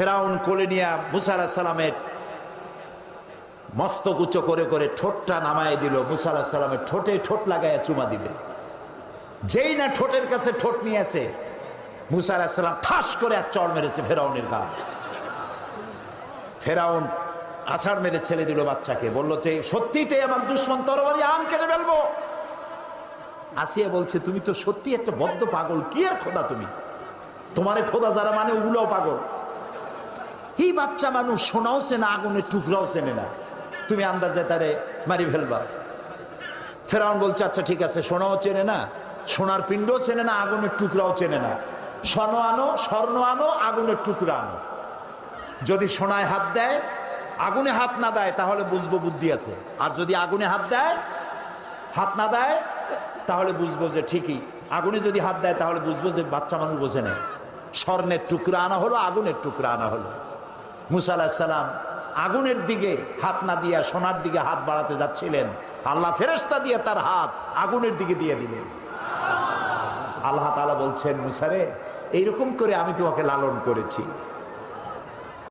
ফেরাউন কোলে নিয়া মুসা আলাহিস সালামের মস্তক উঁচু করে করে ঠোঁটটা নামায় দিল। মুসা সালামের ঠোঁটে ঠোঁট লাগায় চুমা দিবে যেই না ঠোঁটের কাছে ঠোঁট নিয়ে আসে মুসা সালাম ঠাস করে এক চড় মেরেছে ফেরাউনের গা। ফেরাউন আষাঢ় মেরে ছেড়ে দিল বাচ্চাকে। বলল যে সত্যিটাই আমার দুশ্মন, তরবারি আম কেটে ফেলব? আসিয়া বলছে, তুমি তো সত্যি একটা বদ্ধ পাগল, কি আর খোদা তুমি? তোমারে খোদা যারা মানে ওগুলোও পাগল। এই বাচ্চা মানুষ সোনাও চেনে, আগুনের টুকরাও চেনে না। তুমি আন্দাজে তারে মারি ফেলবা। ফেরাউন বলছে আচ্ছা ঠিক আছে সোনাও চেনে না সোনার পিণ্ডও চেনে না, আগুনের টুকরাও চেনে না। স্বর্ণ আনো স্বর্ণ আনো, আগুনের টুকরা আনো। যদি সোনায় হাত দেয়, আগুনে হাত না দেয়, তাহলে বুঝব বুদ্ধি আছে। আর যদি আগুনে হাত দেয়, হাত না দেয়, তাহলে বুঝব যে ঠিকই। আগুনে যদি হাত দেয়, তাহলে বুঝব যে বাচ্চা মানুষ বোঝে নেয় স্বর্ণের টুকরা আনা হলো, আগুনের টুকরা আনা হলো। মুসা আলাহিসাল্লাম আগুনের দিকে হাত না দিয়া সোনার দিকে হাত বাড়াতে যাচ্ছিলেন। আল্লাহ ফেরেস্তা দিয়ে তার হাত আগুনের দিকে দিয়ে দিলেন। আল্লাহ তালা বলছেন মুসারে এইরকম করে আমি তোমাকে লালন করেছি।